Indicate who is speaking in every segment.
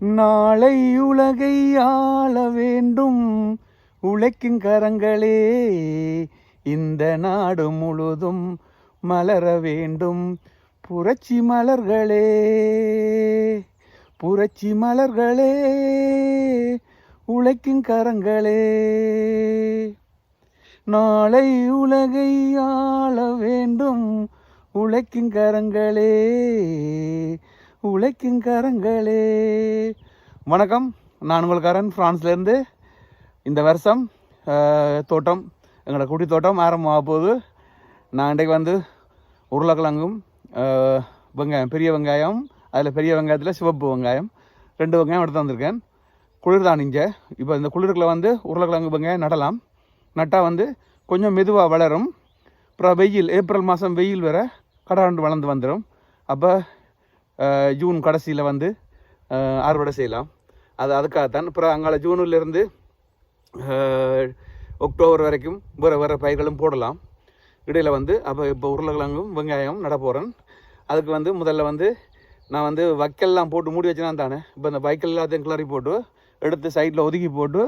Speaker 1: நாளை உலகை ஆள வேண்டும். உழைக்கும் கரங்களே இந்த நாடு முழுதும் மலர வேண்டும். புரட்சி மலர்களே புரட்சி மலர்களே உழைக்கும் கரங்களே. நாளை உலகை ஆள வேண்டும். உழைக்கும் கரங்களே உழைக்கும் கரங்களே. வணக்கம். நான் உங்களுக்காரன் ஃப்ரான்ஸ்லேருந்து இந்த வருஷம் தோட்டம் எங்களோட குட்டி தோட்டம் ஆரம்பமாக போகுது. நான் இன்றைக்கு வந்து உருளைக்கிழங்கும் வெங்காயம் பெரிய வெங்காயம் அதில் பெரிய வெங்காயத்தில் சிவப்பு வெங்காயம் ரெண்டு வெங்காயம் எடுத்து வந்திருக்கேன் குளிர் தான் இங்கே. இப்போ இந்த குளிருக்குள்ள வந்து உருளைக்கிழங்கு வெங்காயம் நடலாம். நட்டால் வந்து கொஞ்சம் மெதுவாக வளரும். அப்புறம் வெயில் ஏப்ரல் மாதம் வெயில் வேறு கடாண்டு வளர்ந்து வந்துடும் அப்போ ஜூன் கடைசியில் வந்து அறுவடை செய்யலாம். அது அதுக்காகத்தான். அப்புறம் அங்கால ஜூனிலிருந்து அக்டோபர் வரைக்கும் வேறு வேறு பயிர்களும் போடலாம். இடையில் வந்து அப்போ இப்போ உருளைக்கிழங்கும் வெங்காயம் நட போகிறேன் அதுக்கு வந்து முதல்ல வந்து நான் வந்து வைக்கல்லாம் போட்டு மூடி வச்சுனா தானே. இப்போ இந்த வைக்கல் எல்லாத்தையும் கிளறி போட்டு எடுத்து சைடில் ஒதுக்கி போட்டு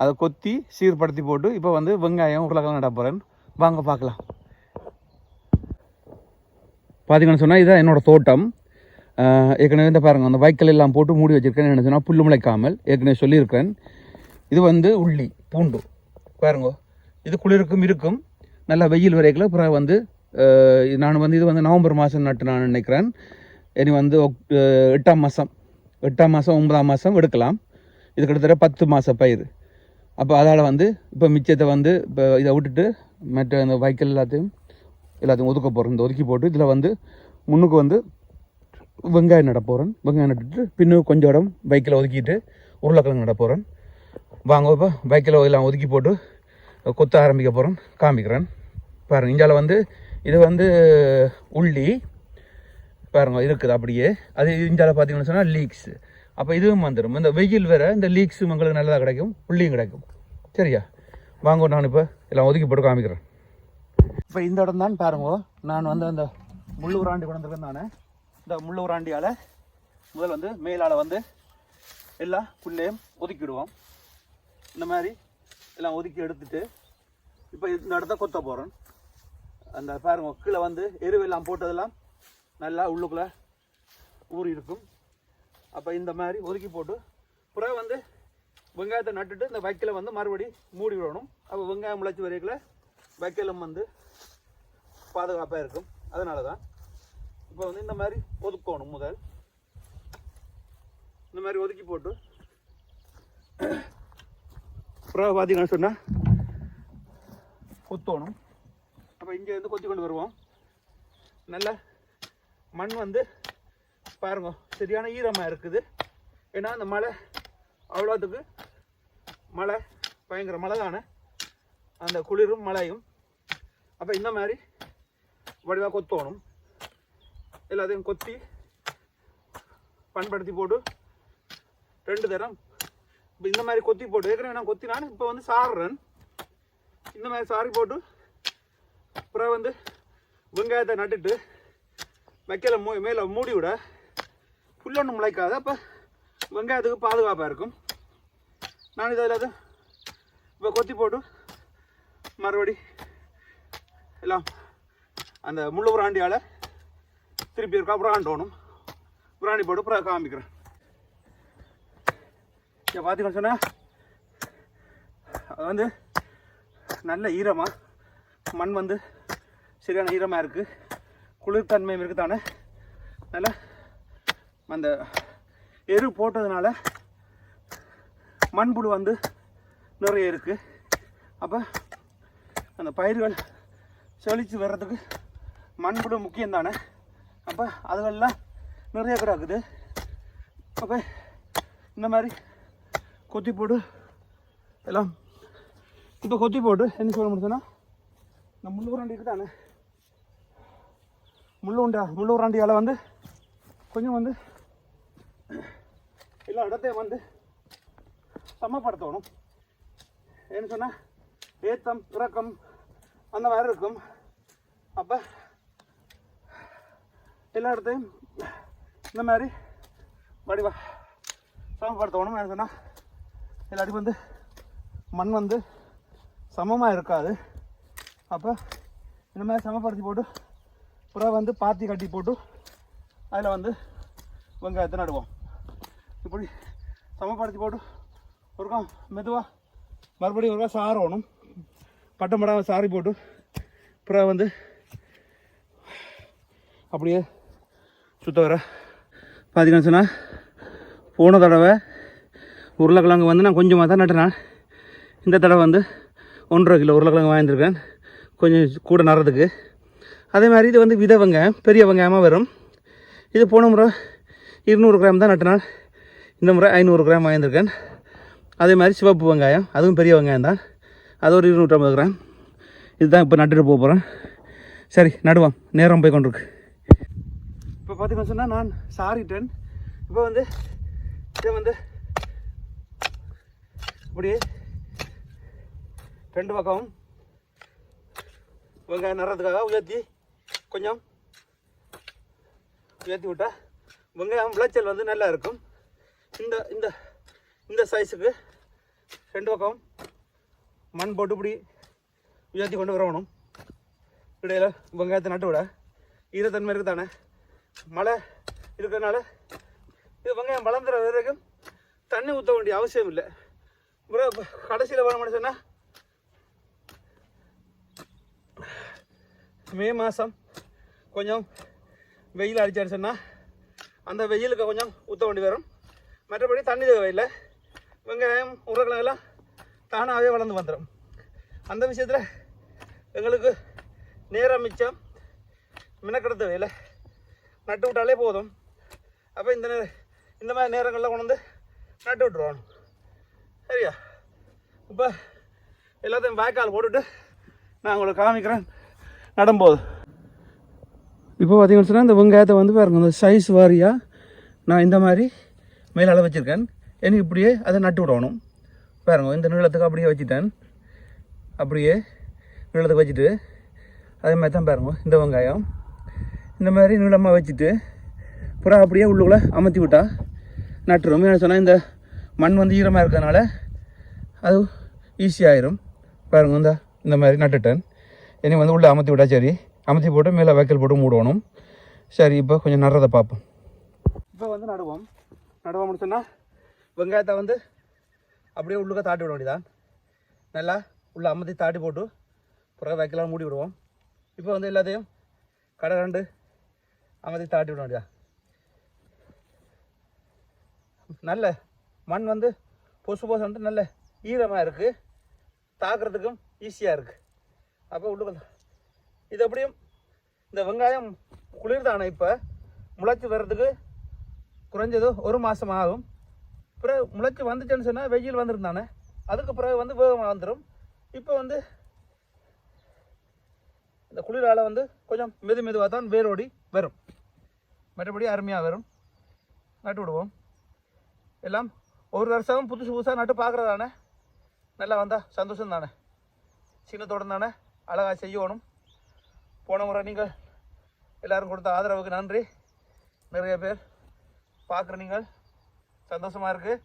Speaker 1: அதை கொத்தி சீர்படுத்தி போட்டு இப்போ வந்து வெங்காயம் உருளைக்கிழங்கு நட போகிறேன் வாங்க பார்க்கலாம். பார்த்தீங்கன்னு சொன்னால் இதுதான் என்னோடய தோட்டம். ஏற்கனவே இந்த பாருங்கள் அந்த வைக்கல் எல்லாம் போட்டு மூடி வச்சுருக்கேன் என்ன சொன்னால் புல்லு முளைக்காமல் ஏற்கனவே சொல்லியிருக்கிறேன். இது வந்து உள்ளி பூண்டு. பாருங்க இது குளிருக்கும் இருக்கும். நல்லா வெயில் வரைக்கும் அப்புறம் வந்து நான் வந்து இது வந்து நவம்பர் மாதம் நட்டு நான் நினைக்கிறேன். இனி வந்து ஒக்- எட்டாம் மாதம் எட்டாம் மாதம் ஒன்பதாம் மாதம் எடுக்கலாம். இது கிட்டத்தட்ட பத்து மாத பயிர். அப்போ அதால் வந்து இப்போ மிச்சத்தை வந்து இப்போ இதை விட்டுட்டு மற்ற அந்த வைக்கல் எல்லாத்தையும் எல்லாத்தையும் ஒதுக்க போகிறோம் இந்த ஒதுக்கி போட்டு இதில் வந்து முன்னுக்கு வந்து வெங்காயம் நட போகிறேன் வெங்காயம் நட்டுட்டு பின்னும் கொஞ்சம் இடம் பைக்கில் ஒதுக்கிட்டு உருளைக்கிழங்கு நட போகிறேன் வாங்க இப்போ பைக்கில் எல்லாம் ஒதுக்கி போட்டு கொத்த ஆரம்பிக்க போகிறேன் காமிக்கிறேன். பாருங்கள் இந்தியாவில் வந்து இது வந்து உள்ளி பாருங்க இருக்குது அப்படியே. அது இந்தியாவில் பார்த்தீங்கன்னு சொன்னால் லீக்ஸ் அப்போ இதுவும் வந்துடும் இந்த வெயில் வேறு இந்த லீக்ஸும் உங்களுக்கு நல்லதாக கிடைக்கும் உள்ளியும் கிடைக்கும். சரியா? வாங்க நான் இப்போ எல்லாம் ஒதுக்கி போட்டு காமிக்கிறேன். இப்போ இந்த இடம் தான் பாருங்க. நான் வந்து அந்த முள்ளூராண்டி கொண்டு வந்திருக்கேன் நானே இந்த முள்ளூராண்டியால் முதல் வந்து மேலால் வந்து எல்லா புல்லையும் ஒதுக்கிடுவோம். இந்த மாதிரி எல்லாம் ஒதுக்கி எடுத்துட்டு இப்போ இந்த இடத்த கொத்த போகிறோம் அந்த பாருங்க கீழே வந்து எருவெல்லாம் போட்டதெல்லாம் நல்லா உள்ளுக்குள்ளே ஊறி இருக்கும். அப்போ இந்த மாதிரி ஒதுக்கி போட்டு பிறகு வந்து வெங்காயத்தை நட்டுட்டு இந்த வைக்கலை வந்து மறுபடி மூடி விடணும். அப்போ வெங்காயம் முளைச்சி வரைக்கல வைக்கலும் வந்து பாதுகாப்பாக இருக்கும். அதனால தான் இப்போ வந்து இந்த மாதிரி ஒதுக்கணும் முதல். இந்த மாதிரி ஒதுக்கி போட்டு. பிறகு பார்த்தீங்கன்னு சொன்னால் கொத்தணும். அப்போ இங்கே இருந்து கொத்தி கொண்டு வருவோம். நல்ல மண் வந்து பாருங்க சரியான ஈரமாக இருக்குது. ஏன்னா அந்த மழை அவ்வளோத்துக்கு மழை பயங்கர மழை தானே அந்த குளிரும் மழையும். அப்போ இந்த மாதிரி வடிவாக கொத்தோணும். எல்லாத்தையும் கொத்தி பண்படுத்தி போட்டு ரெண்டு தரம். இப்போ இந்த மாதிரி கொத்தி போட்டு ஏற்கனவே நான் கொத்தி நான் இப்போ வந்து சாடுறேன் இந்த மாதிரி சாரி போட்டு அப்புறம் வந்து வெங்காயத்தை நட்டுட்டு வைக்கல மூ மேலே மூடி விட. புல்லொன்று முளைக்காது. அப்போ வெங்காயத்துக்கு பாதுகாப்பாக இருக்கும். நான் இதில் அது இப்போ கொத்தி போட்டு மறுபடி எல்லாம் அந்த முள்ளுபுராண்டியால் திருப்பி இருக்கா பிராண்டோணும் பிராண்டி போட்டு அப்புறம் காமிக்கிறேன் இங்கே பார்த்தீங்கன்னு சொன்னால் அது வந்து நல்ல ஈரமாக மண் வந்து சரியான ஈரமாக இருக்குது குளிர்தன்மையும் இருக்குதானே நல்ல அந்த எரு போட்டதுனால மண்புழு வந்து நிறைய இருக்குது அப்போ அந்த பயிர்கள் செழித்து வர்றதுக்கு மண்புழு முக்கியம் தானே அப்போ அதுகளெல்லாம் நிறைய பேர் ஆகுது அப்போ இந்த மாதிரி கொத்தி போட்டு எல்லாம் இப்போ கொத்தி போட்டு என்ன சொல்ல முடியுதுன்னா இந்த முள்ளூராண்டி இருக்குதானே? முள்ளுண்டா முள்ளூராண்டியால் வந்து கொஞ்சம் வந்து எல்லா இடத்தையும் வந்து சமப்படுத்தணும். என்ன சொன்னால் ஏத்தம் இறக்கம் அந்த மாதிரி இருக்கும். அப்போ எல்லா இடத்தையும் இந்த மாதிரி வடிவா சமப்படுத்தணும் என்ன சொன்னால் எல்லாத்தையும் வந்து மண் வந்து சமமாக இருக்காது. அப்போ இந்த மாதிரி சமப்படுத்தி போட்டு புறா வந்து பாத்தி கட்டி போட்டு அதில் வந்து வெங்காயத்தை நடுவோம். இப்படி சமப்படுத்தி போட்டு ஒருக்கா மெதுவாக மறுபடியும் ஒருக்கா சாரணும். பட்டம் படாமல் சாரி போட்டு புறா வந்து அப்படியே சுத்த வர பார்த்தீங்கன்னு சொன்னால் போன தடவை உருளைக்கிழங்கு வந்து நான் கொஞ்சமாக தான் நட்டுனேன். இந்த தடவை வந்து ஒன்றரை கிலோ உருளைக்கிழங்கு வாங்கியிருக்கேன் கொஞ்சம் கூட நடுறதுக்கு. அதே மாதிரி இது வந்து வித வெங்காயம் பெரிய வெங்காயமாக வரும். இது போன முறை இருநூறு கிராம் தான் நட்டினான். இந்த முறை ஐநூறு கிராம் வாங்கியிருக்கேன் அதே மாதிரி சிவப்பு வெங்காயம் அதுவும் பெரிய வெங்காயம் தான். அது ஒரு இருநூற்றம்பது கிராம். இதுதான் இப்போ நட்டுட்டு போக போகிறேன் சரி நடுவோம். நேரம் போய் கொண்டிருக்கு. இப்போ பார்த்தீங்கன்னு சொன்னால் நான் சாரிட்டேன் இப்போ வந்து இதை வந்து அப்படியே ரெண்டு பக்கமும் வெங்காயம் நடுறதுக்காக உயர்த்தி கொஞ்சம் உயர்த்தி விட்டால் வெங்காயம் விளைச்சல் வந்து நல்லா இருக்கும். இந்த இந்த இந்த சைஸுக்கு ரெண்டு பக்கம் மண் போட்டு இப்படி உயர்த்தி கொண்டு வரணும். இடையில வெங்காயத்தை நட்டு விட ஈரத்தன்மை இருக்குது தானே மழை இருக்கிறதுனால இது வெங்காயம் வளர்ந்துற வரைக்கும் தண்ணி ஊற்ற வேண்டிய அவசியம் இல்லை. அப்புறம் கடைசியில் வர சொன்னால் மே மாதம் கொஞ்சம் வெயில் அடிச்சாரு சொன்னால் அந்த வெயிலுக்கு கொஞ்சம் ஊற்ற வேண்டி வரும். மற்றபடி தண்ணி தேவையில்லை. வெங்காயம் உருளைக்கிழங்கெல்லாம் தானாகவே வளர்ந்து வந்துடும். அந்த விஷயத்தில் எங்களுக்கு நேரம் மிச்சம். மினக்கெடுத்த வேலை நட்டு விட்டாலே போதும். அப்போ இந்த இந்த மாதிரி நேரங்களில் கொண்டு வந்து நட்டு விட்டுருவாங்க. சரியா? இப்போ எல்லாத்தையும் வாய்க்கால் போட்டுட்டு நான் உங்களை காமிக்கிறேன். நடும்போது. இப்போ பார்த்தீங்கன்னு சொன்னால் இந்த வெங்காயத்தை வந்து பாருங்க இந்த சைஸ் வாரியாக நான் இந்த மாதிரி மேலால் வச்சுருக்கேன். எனக்கு இப்படியே அதை நட்டு விடணும். பாருங்க இந்த நீளத்துக்கு அப்படியே வச்சுட்டேன். அப்படியே நீளத்துக்கு வச்சுட்டு அதே மாதிரி தான் பாருங்க இந்த வெங்காயம். இந்த மாதிரி நீளமாக வச்சுட்டு புறா அப்படியே உள்ளுக்குள்ளே அமர்த்தி விட்டா நட்டுரும். என்ன சொன்னால் இந்த மண் வந்து ஈரமாக இருக்கிறதுனால அது ஈஸியாயிரும் பாருங்க இந்த இந்த மாதிரி நட்டுட்டேன். இனி வந்து உள்ளே அமர்த்தி விட்டா சரி. அமர்த்தி போட்டு மேலே வைக்கல் போட்டு மூடணும். சரி இப்போ கொஞ்சம் நடுறதை பார்ப்போம். இப்போ வந்து நடுவோம். நடுவோம்னு சொன்னால் வெங்காயத்தை வந்து அப்படியே உள்ளுக்க தாட்டி விட வேண்டியதான் நல்லா உள்ளே அமர்த்தி தாட்டி போட்டு பிறகு வைக்கலாம் மூடி விடுவோம். இப்போ வந்து எல்லாத்தையும் கடை கண்டு அமர்த்தி தாட்டி விட வேண்டியதா? நல்ல மண் வந்து பொசு பொசுன்ட்டு நல்ல ஈரமாக இருக்குது தாக்குறதுக்கும் ஈஸியாக இருக்குது அப்போ உள்ளுக்குள்ள இது எப்படியும் இந்த வெங்காயம் குளிர்தானே இப்போ? முளைச்சி வர்றதுக்கு குறைஞ்சது ஒரு மாதம் ஆகும் பிறகு முளைச்சி வந்துச்சுன்னு சொன்னால் வெயில் வந்துருந்தானே அதுக்கு பிறகு வந்து வேகமாக வந்துடும் இப்போ வந்து இந்த குளிரால் வந்து கொஞ்சம் மெது மெதுவாக தான் வேரோடி வரும். மற்றபடி அருமையாக வரும். நட்டு விடுவோம். எல்லாம் ஒரு வருஷம் புதுசு புதுசாக நட்டு பார்க்குறதானே நல்லா வந்தால் சந்தோஷம் தானே? சின்னத்தோடு தானே? அழகாக செய்யணும். போன முறை நீங்கள் எல்லாரும் கொடுத்த ஆதரவுக்கு நன்றி. நிறைய பேர் பார்க்குற நீங்கள் சந்தோஷமாக இருக்குது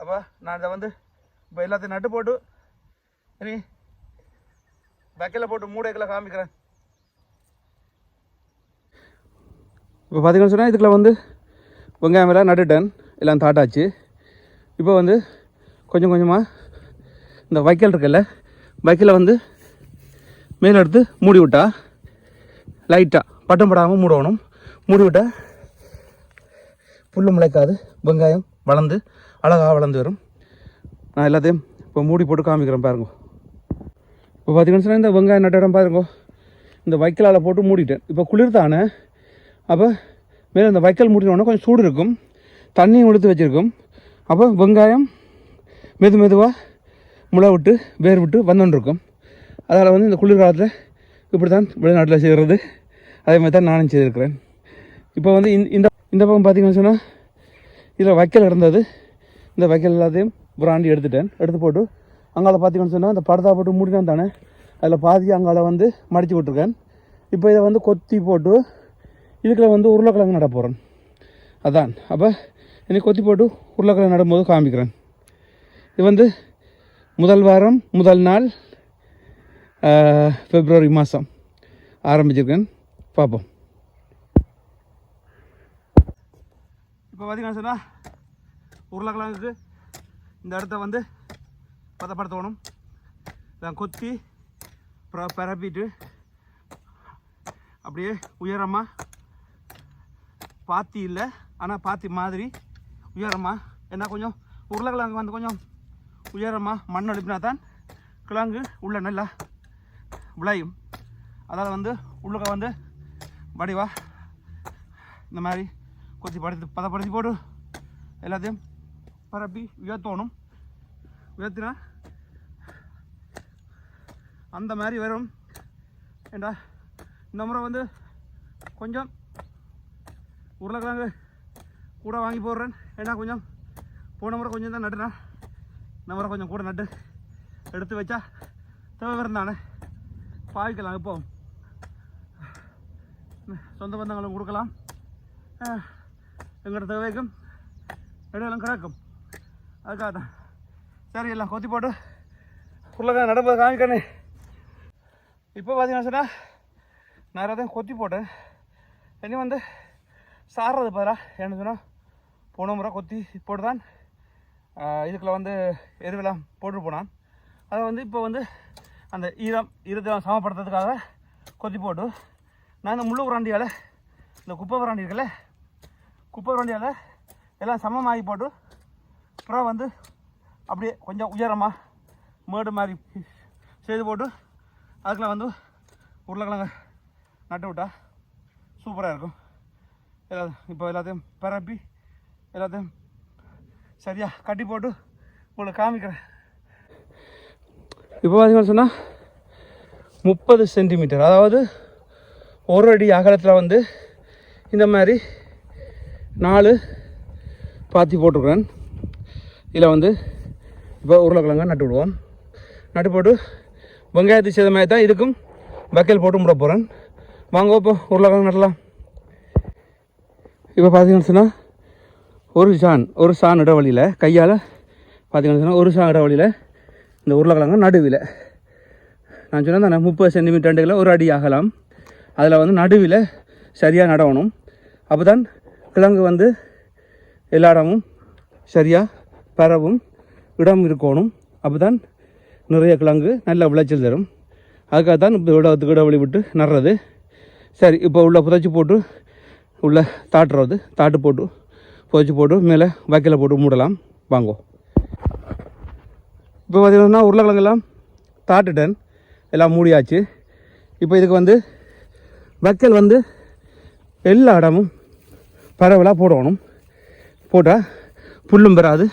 Speaker 1: அப்போ நான் இதை வந்து இப்போ எல்லாத்தையும் நட்டு போட்டு இனி வைக்கல போட்டு மூடைகளை காமிக்கிறேன். இப்போ பார்த்தீங்கன்னு சொன்னால் இதுக்குள்ள வந்து வெங்காயம் எல்லாம் நட்டுட்டேன் எல்லாம் தாட்டாச்சு. இப்போ வந்து கொஞ்சம் கொஞ்சமாக இந்த வைக்கல் இருக்குல்ல வைக்கலை வந்து மேலே எடுத்து மூடி விட்டா லைட்டாக பட்டம் படாமல் மூடணும். மூடி விட்டால் புல் முளைக்காது. வெங்காயம் வளர்ந்து அழகாக வளர்ந்து வரும். நான் எல்லாத்தையும் இப்போ மூடி போட்டு காமிக்கிறேன் பாருங்க. இப்போ பார்த்தீங்கன்னு சொன்னால் இந்த வெங்காயம் நட்ட இடம் பாருங்க. இந்த வைக்கலால் போட்டு மூடிட்டேன். இப்போ குளிர் தானே அப்போ மேலே இந்த வைக்கல் மூடினோடனே கொஞ்சம் சூடு இருக்கும். தண்ணியும் எடுத்து வச்சுருக்கும். அப்போ வெங்காயம் மெது மெதுவாக முளை விட்டு வேர் விட்டு வந்துட்டுருக்கும் இருக்கும் அதனால் வந்து இந்த குளிர்காலத்தில் இப்படி தான் வெளிநாட்டில் செய்கிறது அதே மாதிரி தான் நானும் செய்திருக்கிறேன். இப்போ வந்து இந்த இந்த இந்த பக்கம் பார்த்தீங்கன்னு சொன்னால் இதில் வைக்கல் இருந்தது. இந்த வைக்கல் எல்லாத்தையும் புராண்டி எடுத்துட்டேன். எடுத்து போட்டு அங்கால பார்த்திங்கன்னு சொன்னால் இந்த படத்தை போட்டு மூடினா தானே. அதில் பாதி அங்கால வந்து மடித்து விட்ருக்கேன் இப்போ இதை வந்து கொத்தி போட்டு இதுக்குள்ள வந்து உருளைக்கிழங்கு நட போகிறேன் அதான். அப்போ இனி கொத்தி போட்டு உருளைக்கிழங்கு நடும்போது காமிக்கிறேன். இது வந்து முதல் வாரம் முதல் நாள் ஆஹ், பிப்ரவரி மாதம் ஆரம்பிச்சிருக்கேன். பார்ப்போம். இப்போ பார்த்தீங்கன்னா சொன்னால் உருளைக்கிழங்குக்கு இந்த இடத்த வந்து பதப்படுத்தணும். இதான் கொத்தி அப்புறம் பரப்பிட்டு அப்படியே உயரமாக பாத்தி இல்லை ஆனால் பாத்தி மாதிரி உயரமாக ஏன்னா கொஞ்சம் உருளைக்கிழங்கு வந்து கொஞ்சம் உயரமாக மண் அழுப்பினா தான் கிழங்கு உள்ள நல்லா விளையும். அதாவது வந்து உள்ளுக்க வந்து வடிவா இந்த மாதிரி கொத்தி படுத்து பதப்படுத்தி போட்டு எல்லாத்தையும் பரப்பி உயர்த்தணும். உயர்த்தினா அந்த மாதிரி வரும். ஏண்டா இந்த முறை வந்து கொஞ்சம் உருளைக்கிழங்கு கூட வாங்கி போடுறேன். ஏன்னா கொஞ்சம் போன முறை கொஞ்சம் தான் நட்டுனா இந்த முறை கொஞ்சம் கூட நட்டு எடுத்து வச்சா தேவை இருந்தானே பாவிக்கலாம் இப்போ. சொந்த பந்தங்களும் கொடுக்கலாம். எங்களோட தேவைக்கும் இடையெல்லாம் கிடக்கும். அதுக்காக தான். சரி எல்லாம் கொத்தி போட்டு உருளைக்கிழங்கு நடப்பது காமிக்கணே இப்போ பார்த்தீங்கன்னா சொன்னால் நான் எல்லாத்தையும் கொத்தி போட்டேன். இனி வந்து சாடுறது பதிலாக என்ன சொன்னால் போன முறை கொத்தி போட்டு தான் இதுக்குள்ள வந்து எருவெல்லாம் போட்டு போனான். அதை வந்து இப்போ வந்து அந்த ஈரம் ஈரத்தை சமப்படுத்துறதுக்காக கொத்தி போட்டு நான் இந்த முள்ளு உராண்டியால் இந்த குப்பை உராண்டி இருக்குல்ல குப்பை உராண்டியால் எல்லாம் சமமாகி போட்டு அப்புறம் வந்து அப்படியே கொஞ்சம் உயரமாக மேடு மாதிரி செய்து போட்டு அதுக்குள்ள வந்து உருளைக்கிழங்கு நட்டு விட்டால் சூப்பராக இருக்கும். எல்லா இப்போ எல்லாத்தையும் பரப்பி எல்லாத்தையும் சரியாக கட்டி போட்டு உங்களை காமிக்கிறேன். இப்போ பார்த்தீங்கன்னு சொன்னால் முப்பது சென்டிமீட்டர் அதாவது ஒரு அடி அகலத்தில் வந்து இந்த மாதிரி நாலு பாத்தி போட்டிருக்கிறேன். இதில் வந்து இப்போ உருளைக்கிழங்க நட்டு விடுவோம். நட்டு போட்டு வெங்காயத்தை செய்த மாதிரி தான் இதுக்கும் வக்கல் போட்டு முட போகிறேன் வாங்க இப்போ உருளைக்கிழங்கு நடலாம் இப்போ பார்த்தீங்கன்னு சொன்னால் ஒரு சான் ஒரு சான் இடவழியில் கையால் பார்த்தீங்கன்னு சொன்னால் ஒரு சான் இடவழியில் இந்த உருளைக்கிழங்கு நடுவில். நான் சொன்னால் தானே முப்பது சென்டிமீட்டர் ஒரு அடி ஆகலாம் அதில் வந்து நடுவில் சரியாக நடவணும். அப்போ தான் கிழங்கு வந்து எல்லா இடமும் சரியாக பரவும் இடம் இருக்கணும். அப்போ தான் நிறைய கிழங்கு நல்ல விளைச்சல் தரும். அதுக்காக தான் இப்போ இடத்துக்கு இடவழி விட்டு நடுறது. சரி இப்போ உள்ள புதைச்சி போட்டு உள்ளே தாட்டுறது தாட்டு போட்டு புதைச்சி போட்டு மேலே வைக்கல போட்டு மூடலாம். வாங்கோ. இப்போ பார்த்தீங்கன்னா உருளைக்கிழங்கெல்லாம் தாட்டுட்டேன். எல்லாம் மூடியாச்சு. இப்போ இதுக்கு வந்து வைக்கல் வந்து எல்லா இடமும் பரவலாக போடணும். போட்டால் புல்லும் பெறாது.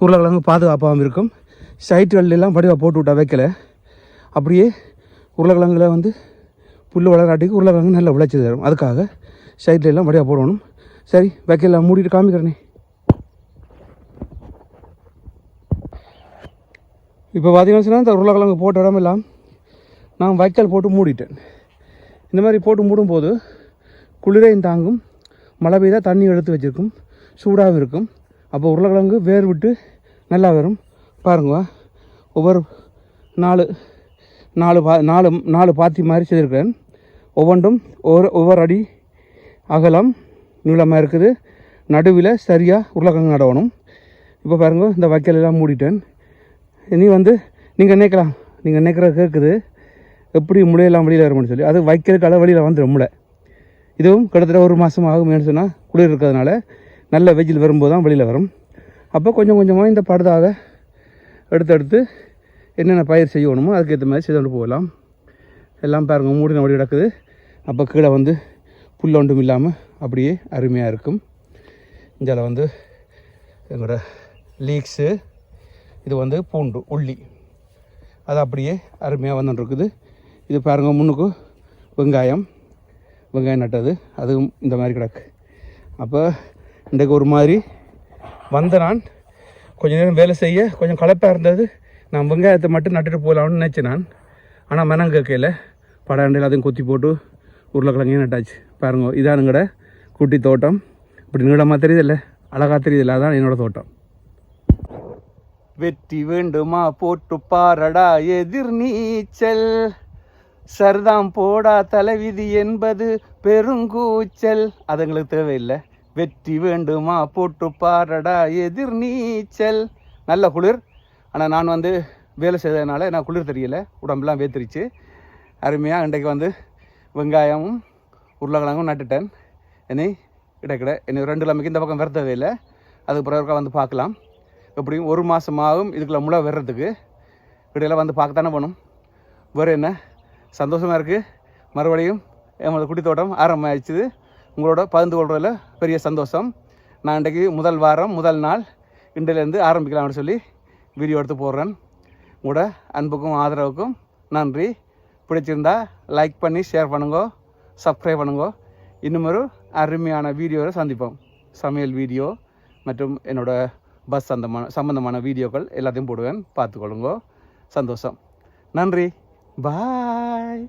Speaker 1: உருளைக்கிழங்கு பாதுகாப்பாகவும் இருக்கும். சைட்டுகள்லாம் படிவாக போட்டு விட்டா வைக்கல. அப்படியே உருளைக்கிழங்குல வந்து புல் வளராட்டிக்கு உருளைக்கிழங்கு நல்லா விளைச்சி தரும் அதுக்காக சைடில் எல்லாம் படிவாக போடணும். சரி வைக்கலாம் மூடிட்டு காமிக்கிறேனே. இப்போ பார்த்தீங்கன்னா சொன்னா, இந்த உருளைக்கிழங்கு போட்ட இடமெல்லாம் நான் வைக்கல் போட்டு மூடிட்டேன். இந்த மாதிரி போட்டு மூடும்போது குளிரையும் தாங்கும் மழை பெய்தா தண்ணி எடுத்து வச்சிருக்கும் சூடாகவும் இருக்கும். அப்போ உருளைக்கிழங்கு வேர் விட்டு நல்லா வரும். பாருங்க ஒவ்வொரு நாலு நாலு பா நாலு நாலு பாத்தி மாதிரி செய்திருக்கிறேன். ஒவ்வொன்றும் ஒவ்வொரு ஒவ்வொரு அடி அகலம் நீளமாக இருக்குது. நடுவில் சரியாக உருளைக்கிழங்கு நடவணும். இப்போ பாருங்க இந்த வைக்கல் மூடிட்டேன். இனி வந்து நீங்கள் நினைக்கலாம். நீங்கள் நினைக்கிற கேட்குது எப்படி முளையெல்லாம் வெளியில் வரும்னு சொல்லி. அது வைக்கலுக்கால அளவு வெளியில் வந்துடும் முளை. இதுவும் கிட்டத்தட்ட ஒரு மாதம் ஆகுமேனு சொன்னால் குளிர் இருக்கிறதுனால நல்ல வெஜில் வரும்போது தான் வெளியில் வரும். அப்போ கொஞ்சம் கொஞ்சமாக இந்த படுதாக எடுத்தெடுத்து என்னென்ன பயிர் செய்யணுமோ அதுக்கேற்ற மாதிரி செய்து கொண்டு போகலாம். எல்லாம் பாருங்க மூடின வழி கிடக்குது. அப்போ கீழே வந்து புல் ஒன்றும் இல்லாமல் அப்படியே அருமையாக இருக்கும் இதில் வந்து எங்களோட லீக்ஸு இது வந்து பூண்டு உள்ளி. அது அப்படியே அருமையாக வந்துட்டுருக்குது இது பாருங்கள் முன்னுக்கு வெங்காயம். வெங்காயம் நட்டது. அதுவும் இந்த மாதிரி கிடக்கு. அப்போ இன்றைக்கு ஒரு மாதிரி வந்த நான் கொஞ்சம் நேரம் வேலை செய்ய கொஞ்சம் களைப்பாக இருந்தது. நான் வெங்காயத்தை மட்டும் நட்டுட்டு போகலாம்னு நினச்சேன் நான். ஆனால் மனம் கேட்கல படாண்டு அதையும் கொத்தி போட்டு உருளைக்கிழங்கையும் நட்டாச்சு. பாருங்க இதானுங்கட குட்டி தோட்டம். இப்படி நீளமாக தெரியுதில்ல? அழகாக தெரியுதில்ல? அதான் என்னோட தோட்டம். வெற்றி வேண்டுமா போட்டு பாரடா எதிர் நீச்சல். சர்தாம் போடா தலைவிதி என்பது பெருங்கூச்சல். அது எங்களுக்கு தேவையில்லை. வெற்றி வேண்டுமா போட்டு பாரடா எதிர் நீச்சல். நல்ல குளிர். ஆனால் நான் வந்து வேலை செய்ததுனால நான் குளிர் தெரியல. உடம்பெல்லாம் வேத்திரிச்சு. அருமையாக இன்றைக்கு வந்து வெங்காயமும் உருளைக்கிழங்கும் நட்டுட்டேன். என்னை கிடைக்கிட என்னை ரெண்டு கிழமைக்கு இந்த பக்கம் விரதவே இல்லை. அதுக்கு பிறகு வந்து பார்க்கலாம். எப்படியும் ஒரு மாதமாகும் இதுக்குள்ள முளை வர்றதுக்கு இடையில வந்து பார்க்கத்தானே போகணும். வேறு என்ன? சந்தோஷமாக இருக்குது மறுபடியும் எங்களோட குட்டி தோட்டம் ஆரம்பமாகிடுச்சுது உங்களோட பகிர்ந்து கொள்றதில் பெரிய சந்தோஷம். நான் இன்றைக்கு முதல் வாரம் முதல் நாள் இன்றையிலேருந்து ஆரம்பிக்கலாம்னு சொல்லி வீடியோ எடுத்து போடுறேன். உங்களோட அன்புக்கும் ஆதரவுக்கும் நன்றி. பிடிச்சிருந்தா லைக் பண்ணி ஷேர் பண்ணுங்க சப்ஸ்கிரைப் பண்ணுங்க. இன்னும் ஒரு அருமையான வீடியோவை சந்திப்போம். சமையல் வீடியோ மற்றும் என்னோட பஸ் சந்தமான சம்பந்தமான வீடியோக்கள் எல்லாத்தையும் போடுவேன். பார்த்துக்கொள்ளுங்க. சந்தோஷம். நன்றி. பாய்